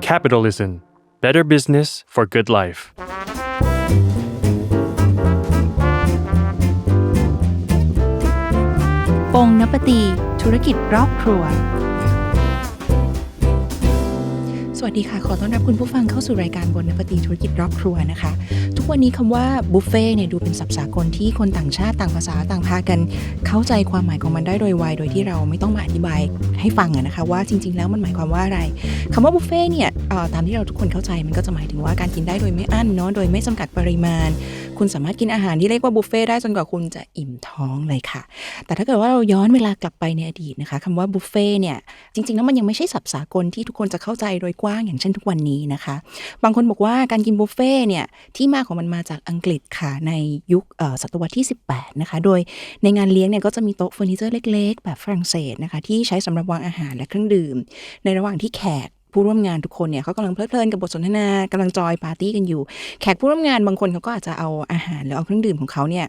Capitalism Better Business for Good Life ปงนปตี ธุรกิจรอบครัว วัสดีค่ะ ขอต้อนรับคุณผู้ฟังเข้าสู่รายการบนนปตีธุรกิจรอบครัวนะคะ ทุกวันนี้คำว่าบุฟเฟ่เนี่ยดูเป็นศัพท์สากลที่คนต่างชาติต่างภาษาต่างพากัน เข้าใจความหมายของมันได้โดยไวโดยที่เราไม่ต้องมาอธิบายให้ฟังอะนะคะว่าจริง ๆ แล้วมันหมายความว่าอะไรคำว่าบุฟเฟ่เนี่ยตามที่เราทุกคนเข้าใจมันก็จะหมายถึงว่าการกินได้โดยไม่อั้นเนาะโดยไม่จำกัดปริมาณ คุณสามารถกินอาหารที่เรียกว่าบุฟเฟ่ได้จนกว่าคุณจะอิ่มท้องเลยค่ะ แต่ถ้าเกิดว่าเราย้อนเวลากลับไปในอดีตนะคะคำว่าบุฟเฟ่เนี่ยจริงๆแล้วมันยังไม่ใช่ศัพท์สากลที่ทุกคนจะเข้าใจโดยกว้างอย่างเช่นทุกวันนี้นะคะ บางคนบอกว่าการกินบุฟเฟ่เนี่ยที่มาของมันมาจากอังกฤษค่ะในยุคศตวรรษที่ 18 นะคะ โดยในงานเลี้ยงเนี่ยก็จะมีโต๊ะเฟอร์นิเจอร์เล็ก ๆ แบบฝรั่งเศสนะคะที่ใช้สำหรับวางอาหารและเครื่องดื่ม ในระหว่างที่แขก ผู้ร่วมงานทุกคนเนี่ยเขากำลังเพลิดเพลินกับบทสนทนากำลังจอยปาร์ตี้กันอยู่ แขกผู้ร่วมงานบางคนเขาก็อาจจะเอาอาหารหรือเอาเครื่องดื่มของเขาเนี่ย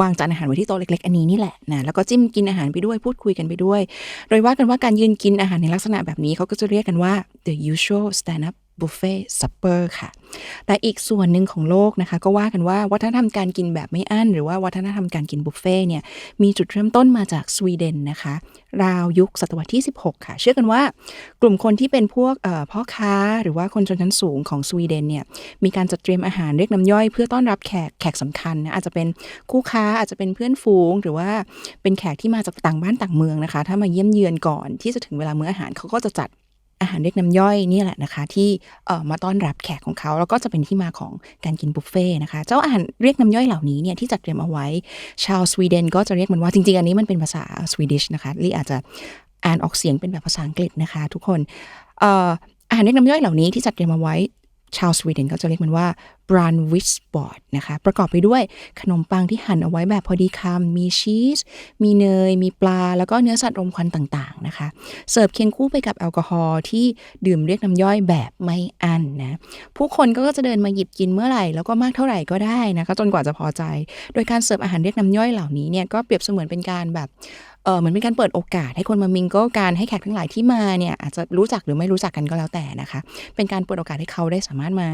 วางจานอาหารไว้ที่โต๊ะเล็กๆ อันนี้นี่แหละนะ แล้วก็จิ้มกินอาหารไปด้วยพูดคุยกันไปด้วย โดยว่ากันว่าการยืนกินอาหารในลักษณะแบบนี้เขาก็จะเรียกกันว่า the usual stand up buffet supper ค่ะ แต่อีกส่วนหนึ่งของโลกนะคะ ก็ว่ากันว่าวัฒนธรรมการกินแบบไม่อั้น หรือว่าวัฒนธรรมการกินบุฟเฟ่เนี่ยมีจุดเริ่มต้นมาจากสวีเดนนะคะ ราวยุคศตวรรษที่ 16 ค่ะ เชื่อกันว่ากลุ่มคนที่เป็นพวกพ่อค้าหรือว่าคนชนชั้นสูงของสวีเดนเนี่ยมีการจัดเตรียมอาหารเรียกน้ำย่อย เพื่อต้อนรับแขกแขกสำคัญนะอาจจะเป็นคู่ค้าอาจจะเป็นเพื่อนฝูง หรือว่าเป็นแขกที่มาจากต่างบ้านต่างเมืองนะคะ ถ้ามาเยี่ยมเยือนก่อนที่จะถึงเวลามื้ออาหารเขาก็จะจัด อาหารเรียกน้ำย่อยนี่แหละนะคะ ที่เอ่อมาต้อนรับแขกของเขาแล้วก็จะเป็นที่มาของการกินบุฟเฟ่ต์นะคะเจ้าอาหารเรียกน้ำย่อยเหล่านี้เนี่ยที่จัดเตรียมเอาไว้ ชาวสวีเดนก็จะเรียกมันว่าจริงๆ อันนี้มันเป็นภาษาสวีดิชนะคะลี่อาจจะอ่านออกเสียงเป็นแบบภาษาอังกฤษนะคะ ทุกคนเอ่ออาหารเรียกน้ำย่อยเหล่านี้ที่จัดเตรียมเอาไว้ชาวสวีเดนก็จะเรียกมันว่า b r a n w i s b o r d นะคะ ประกอบไปด้วยขนมปังที่หั่นเอาไว้แบบพอดีคำ มีชีส มีเนย มีปลา แล้วก็เนื้อสัตว์รมควันต่างๆนะคะ เสิร์ฟเคียงคู่ไปกับแอลกอฮอล์ที่ดื่มเรียกน้ำย่อยแบบไม่อั้นนะ ผู้คนก็จะเดินมาหยิบกินเมื่อไหร่ แล้วก็มากเท่าไหร่ก็ได้นะคะ จนกว่าจะพอใจ โดยการเสิร์ฟอาหารเรียกน้ำย่อยเหล่านี้เนี่ยก็เปรียบเสมือนเป็นการแบบเออเหมือนเป็นการเปิดโอกาสให้คนมามิงก็การให้แขกทั้งหลายที่มาเนี่ยอาจจะรู้จักหรือไม่รู้จักกันก็แล้วแต่นะคะ เป็นการเปิดโอกาสให้เขาได้สามารถมา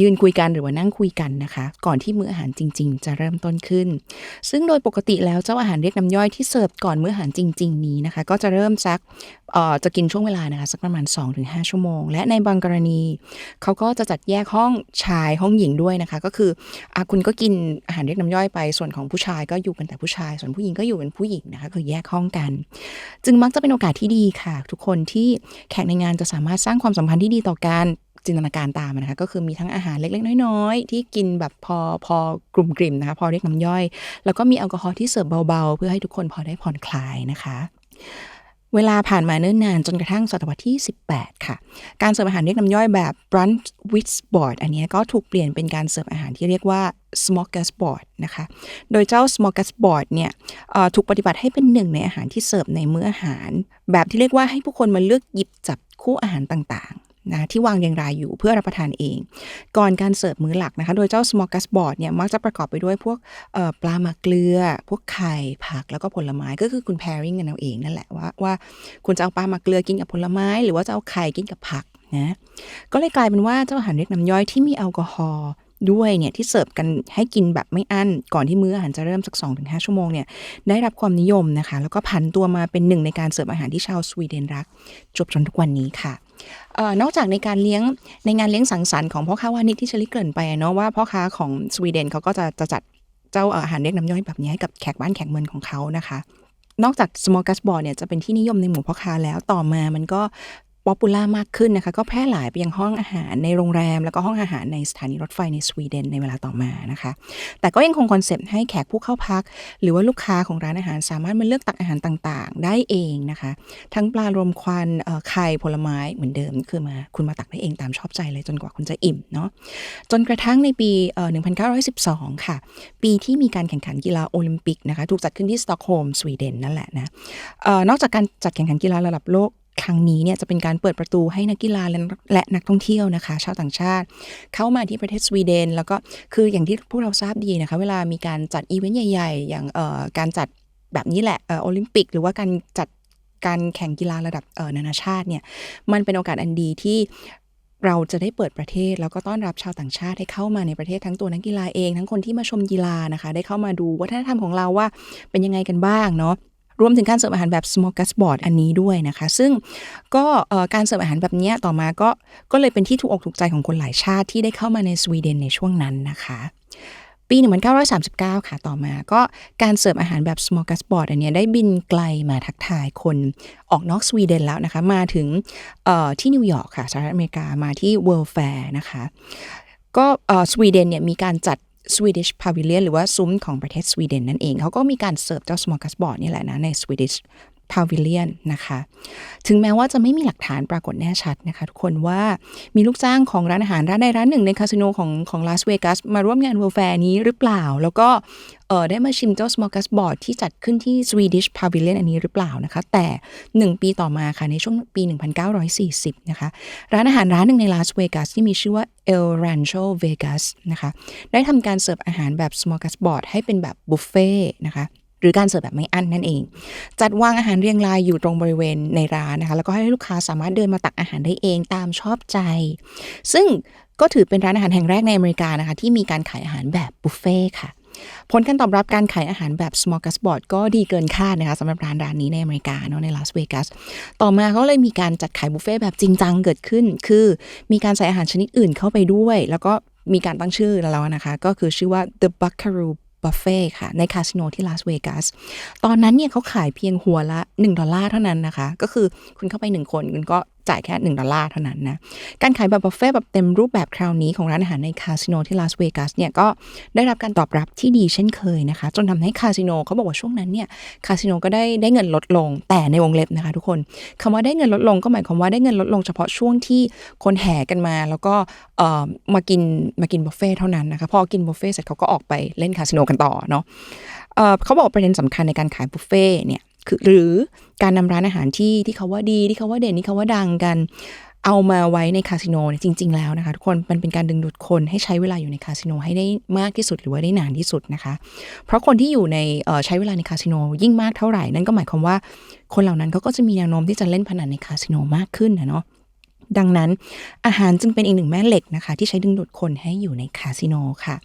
ยืนคุยกันหรือว่านั่งคุยกันนะคะ ก่อนที่มื้ออาหารจริง ๆ จะเริ่มต้นขึ้น ซึ่งโดยปกติแล้วเจ้าอาหารเรียกน้ำย่อยที่เสิร์ฟก่อนมื้ออาหารจริง ๆ นี้นะคะ ก็จะเริ่มสักเอ่อจะกินช่วงเวลานะคะสักประมาณ 2-5 ชั่วโมง และในบางกรณีเขาก็จะจัดแยกห้องชายห้องหญิงด้วยนะคะ ก็คืออคุณก็กินอาหารเรียกน้ำย่อยไปส่วนของผู้ชายก็อยู่เป็นแต่ผู้ชาย ส่วนผู้หญิงก็อยู่เป็นผู้หญิงนะคะคือแยกห้องกัน จึงมักจะเป็นโอกาสที่ดีค่ะ ทุกคนที่แขกในงานจะสามารถสร้างความสัมพันธ์ที่ดีต่อกัน จินตนาการตามนะคะก็คือมีทั้งอาหารเล็กๆ น้อยๆ ที่กินแบบพอพอกลุ่มกลิ่มนะคะพอเรียกน้ำย่อย แล้วก็มีแอลกอฮอล์ที่เสิร์ฟเบาๆ เพื่อให้ทุกคนพอได้ผ่อนคลายนะคะเวลาผ่านมาเนิ่นนานจนกระทั่งศตวรรษที่ 18 ค่ะ การเสิร์ฟอาหารเรียกน้ำย่อยแบบ brunch with board อันนี้ก็ถูกเปลี่ยนเป็นการเสิร์ฟอาหารที่เรียกว่า smorgasbord นะคะ โดยเจ้า smorgasbord เนี่ยถูกปฏิบัติให้เป็นหนึ่งในอาหารที่เสิร์ฟในมื้ออาหาร แบบที่เรียกว่าให้ผู้คนมาเลือกหยิบจับคู่อาหารต่างๆ นะที่วางเรียงรายอยู่เพื่อรับประทานเอง ก่อนการเสิร์ฟมื้อหลักนะคะ โดยเจ้า smorgasbord เนี่ยมักจะประกอบไปด้วยพวกปลาหมักเกลือ พวกไข่ผักแล้วก็ผลไม้ก็คือคุณ pairing กันเอาเองนั่นแหละว่าว่าคุณจะเอาปลาหมักเกลือกินกับผลไม้ หรือว่าจะเอาไข่กินกับผักนะก็เลยกลายเป็นว่าเจ้าอาหารเรียกน้ำย่อยที่มีแอลกอฮอล์ด้วยเนี่ยที่เสิร์ฟกันให้กินแบบไม่อั้น ก่อนที่มื้ออาหารจะเริ่มสัก 2-5 ชั่วโมงเนี่ยได้รับความนิยมนะคะ แล้วก็ผันตัวมาเป็นหนึ่งในการเสิร์ฟอาหารที่ชาวสวีเดนรัก จบจนทุกวันนี้ค่ะ นอกจากในการเลี้ยงในงานเลี้ยงสังสรรค์ของพ่อค้าวานิชที่เชลิเกริ่นไปเนาะว่าพ่อค้าของสวีเดนเขาก็จะจะจัดเจ้าอาหารเรียกน้ำย่อยแบบนี้ให้กับแขกบ้านแขกเมืองของเขานะคะนอกจาก small gas board เนี่ยจะเป็นที่นิยมในหมู่พ่อค้าแล้วต่อมามันก็ ป๊อปปูล่ามากขึ้นนะคะ ก็แพร่หลายไปยังห้องอาหารในโรงแรม แล้วก็ห้องอาหารในสถานีรถไฟในสวีเดนในเวลาต่อมานะคะ แต่ก็ยังคงคอนเซปต์ให้แขกผู้เข้าพัก หรือว่าลูกค้าของร้านอาหารสามารถมาเลือกตักอาหารต่างๆ ได้เองนะคะ ทั้งปลารวมควันไข่ผลไม้เหมือนเดิมคือมาคุณมาตักได้เองตามชอบใจเลยจนกว่าคุณจะอิ่มเนาะจนกระทั่งในปี 1912 ค่ะ ปีที่มีการแข่งขันกีฬาโอลิมปิกนะคะถูกจัดขึ้นที่สต็อกโฮล์มสวีเดนนั่นแหละนะออนอกจากการจัดแข่งขันกีฬาระดับโลก ครั้งนี้เนี่ยจะเป็นการเปิดประตูให้นักกีฬาและนักท่องเที่ยวนะคะ ชาวต่างชาติ เข้ามาที่ประเทศสวีเดน แล้วก็คืออย่างที่พวกเราทราบดีนะคะ เวลามีการจัดอีเวนต์ใหญ่ ๆ อย่างการจัดแบบนี้แหละโอลิมปิก หรือว่าการจัดการแข่งกีฬาระดับนานาชาติเนี่ยมันเป็นโอกาสอันดีที่เราจะได้เปิดประเทศแล้วก็ต้อนรับชาวต่างชาติให้เข้ามาในประเทศทั้งตัวนักกีฬาเอง ทั้งคนที่มาชมกีฬานะคะ ได้เข้ามาดูวัฒนธรรมของเราว่าเป็นยังไงกันบ้างเนาะ รวมถึงการเสิร์ฟอาหารแบบ smorgasbord อันนี้ด้วยนะคะ ซึ่งก็การเสิร์ฟอาหารแบบนี้ต่อมาก็ก็เลยเป็นที่ถูกอกถูกใจของคนหลายชาติที่ได้เข้ามาในสวีเดนในช่วงนั้นนะคะปี 1939 ค่ะ ต่อมาก็การเสิร์ฟอาหารแบบ smorgasbord อันนี้ได้บินไกลมาทักทายคนออกนอกสวีเดนแล้วนะคะ มาถึงที่นิวยอร์กค่ะสหรัฐอเมริกามาที่ World Fair นะคะ ก็สวีเดนเนี่ยมีการจัด Swedish Pavilion หรือว่าซุ้มของประเทศสวีเดนนั่นเอง เขาก็มีการเสิร์ฟเจ้า smorgasbord นี่แหละนะใน Swedish Pavilion นนะคะ ถึงแม้ว่าจะไม่มีหลักฐานปรากฏแน่ชัดนะคะ ทุกคนว่ามีลูกจ้างของร้านอาหารร้านใดร้านหนึ่งในคาสิโนของของลาสเวกัสมาร่วมงาน World Fair นี้หรือเปล่า แล้วก็เออได้มาชิมเจ้า smorgasbord ที่จัดขึ้นที่ Swedish Pavilion อันนี้หรือเปล่านะคะ แต่ 1 ปีต่อมาค่ะ ในช่วงปี 1940 นะคะ ร้านอาหารร้านหนึ่งในลาสเวกัสที่มีชื่อว่า El Rancho Vegas นะคะ ได้ทำการเสิร์ฟอาหารแบบ smorgasbord ให้เป็นแบบบุฟเฟ่นะคะ หรือการเสิร์ฟแบบไม่อั้นนั่นเอง จัดวางอาหารเรียงรายอยู่ตรงบริเวณในร้านนะคะ แล้วก็ให้ลูกค้าสามารถเดินมาตักอาหารได้เองตามชอบใจ ซึ่งก็ถือเป็นร้านอาหารแห่งแรกในอเมริกานะคะ ที่มีการขายอาหารแบบบุฟเฟ่ค่ะ ผลการตอบรับการขายอาหารแบบ smorgasbord ก็ดีเกินคาดนะคะสำหรับร้านร้านนี้ในอเมริกาเนาะในลาสเวกัสต่อมาเขาเลยมีการจัดขายบุฟเฟ่แบบจริงจังเกิดขึ้น คือมีการใส่อาหารชนิดอื่นเข้าไปด้วย แล้วก็มีการตั้งชื่อแล้วนะคะ ก็คือชื่อว่า the buckaroo บัฟเฟ่ค่ะ ในคาสิโนที่ลาสเวกัส ตอนนั้นเนี่ยเขาขายเพียงหัวละ 1 ดอลลาร์เท่านั้นนะคะ ก็คือคุณเข้าไป 1 คน คุณก็ จ่ายแค่ 1 ดอลลาร์เท่านั้นนะ การขายแบบบุฟเฟ่แบบเต็มรูปแบบคราวนี้ของร้านอาหารในคาสิโนที่ลาสเวกัสเนี่ยก็ได้รับการตอบรับที่ดีเช่นเคยนะคะ จนทำให้คาสิโนเขาบอกว่าช่วงนั้นเนี่ยคาสิโนก็ได้ได้เงินลดลงแต่ในวงเล็บนะคะทุกคนคำว่าได้เงินลดลงก็หมายความว่าได้เงินลดลงเฉพาะช่วงที่คนแห่กันมา แล้วก็เอ่อมากินมากินบุฟเฟ่เท่านั้นนะคะพอกินบุฟเฟ่เสร็จเขาก็ออกไปเล่นคาสิโนกันต่อเนาะเขาบอกประเด็นสำคัญในการขายบุฟเฟ่เนี่ย คือหรือการนำร้านอาหารที่ที่เขาว่าดีที่เขาว่าเด่นที่เขาว่าดังกัน เอามาไว้ในคาสิโนเนี่ยจริง ๆ แล้วนะคะทุกคนมันเป็นการดึงดูดคนให้ใช้เวลาอยู่ในคาสิโนให้ได้มากที่สุดหรือว่าได้นานที่สุดนะคะ เพราะคนที่อยู่ในใช้เวลาในคาสิโนยิ่งมากเท่าไหร่นั่นก็หมายความว่า คนเหล่านั้นเขาก็จะมีแนวโน้มที่จะเล่นพนันในคาสิโนมากขึ้นนะเนาะดังนั้นอาหารจึงเป็นอีกหนึ่งแม่เหล็กนะคะ ที่ใช้ดึงดูดคนให้อยู่ในคาสิโนค่ะ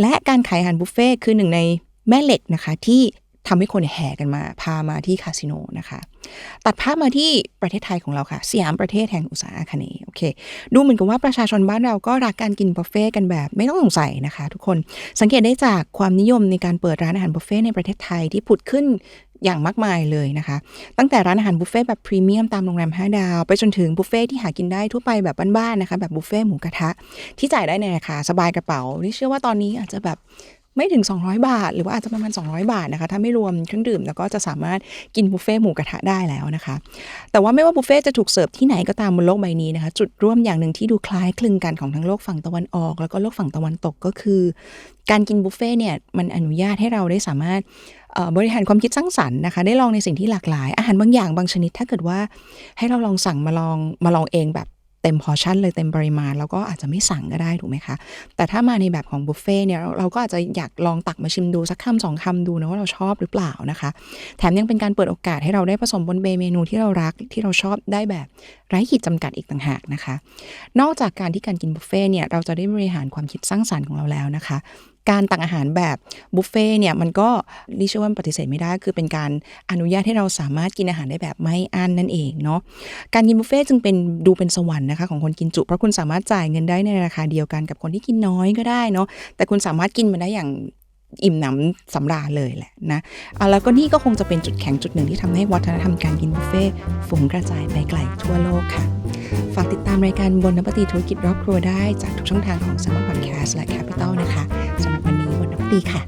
และการขายอาหารบุฟเฟ่ต์คือหนึ่งในแม่เหล็กนะคะ ที่ ทำให้คนแห่กันมา พามาที่คาสิโนนะคะ ตัดภาพมาที่ประเทศไทยของเราค่ะ สยามประเทศแห่งอุตสาหคเนย์โอเค ดูเหมือนกับว่าประชาชนบ้านเราก็รักการกินบุฟเฟ่ต์กันแบบไม่ต้องสงสัยนะคะ ทุกคน สังเกตได้จากความนิยมในการเปิดร้านอาหารบุฟเฟ่ต์ในประเทศไทยที่ผุดขึ้นอย่างมากมายเลยนะคะ ตั้งแต่ร้านอาหารบุฟเฟ่ต์แบบพรีเมียมตามโรงแรม 5 ดาว ไปจนถึงบุฟเฟ่ต์ที่หากินได้ทั่วไปแบบบ้านๆนะคะ แบบบุฟเฟ่ต์หมูกระทะ ที่จ่ายได้ในราคาสบายกระเป๋า นี่เชื่อว่าตอนนี้อาจจะแบบ ไม่ถึง 200 บาท หรือว่าอาจจะประมาณ 200 บาทนะคะ ถ้าไม่รวมเครื่องดื่ม แล้วก็จะสามารถกินบุฟเฟ่หมูกระทะได้แล้วนะคะ แต่ว่าไม่ว่าบุฟเฟ่จะถูกเสิร์ฟที่ไหนก็ตามบนโลกใบนี้นะคะ จุดร่วมอย่างหนึ่งที่ดูคล้ายคลึงกันของทั้งโลกฝั่งตะวันออก แล้วก็โลกฝั่งตะวันตกก็คือ การกินบุฟเฟ่เนี่ยมันอนุญาตให้เราได้สามารถบริหารความคิดสร้างสรรค์นะคะ ได้ลองในสิ่งที่หลากหลาย อาหารบางอย่างบางชนิด ถ้าเกิดว่าให้เราลองสั่งมาลองมาลองเองแบบ เต็มพอชั่นเลยเต็มปริมาณแล้วก็อาจจะไม่สั่งก็ได้ถูกไหมคะ แต่ถ้ามาในแบบของบุฟเฟ่เนี่ยเราก็อาจจะอยากลองตักมาชิมดูสักคำสองคำดูนะว่าเราชอบหรือเปล่านะคะ แถมยังเป็นการเปิดโอกาสให้เราได้ผสมบนเบเมนูที่เรารักที่เราชอบได้แบบไร้ขีดจำกัดอีกต่างหากนะคะ นอกจากการที่การกินบุฟเฟ่เนี่ยเราจะได้บริหารความคิดสร้างสรรค์ของเราแล้วนะคะ การตักอาหารแบบบุฟเฟ่เนี่ยมันก็ดิฉันว่าปฏิเสธไม่ได้ คือเป็นการอนุญาตให้เราสามารถกินอาหารได้แบบไม่อั้นนั่นเองเนาะการกินบุฟเฟ่จึงเป็นดูเป็นสวรรค์นะคะของคนกินจุเพราะคุณสามารถจ่ายเงินได้ในราคาเดียวกันกับคนที่กินน้อยก็ได้เนาะแต่คุณสามารถกินมันได้อย่าง อิ่มหนำสำราญเลยแหละนะเอาแล้วก็นี่ก็คงจะเป็นจุดแข็งจุดหนึ่งที่ทำให้วัฒนธรรมการกินบุฟเฟ่ฝุ่งกระจายไปไกลทั่วโลกค่ะ ฝากติดตามรายการบนนปตีธุรกิจรอบครัวได้จากทุกช่องทางของสมาร์ทพอดแคสต์และแคปิตอลนะคะสำหรับวันนี้บนนปตีค่ะ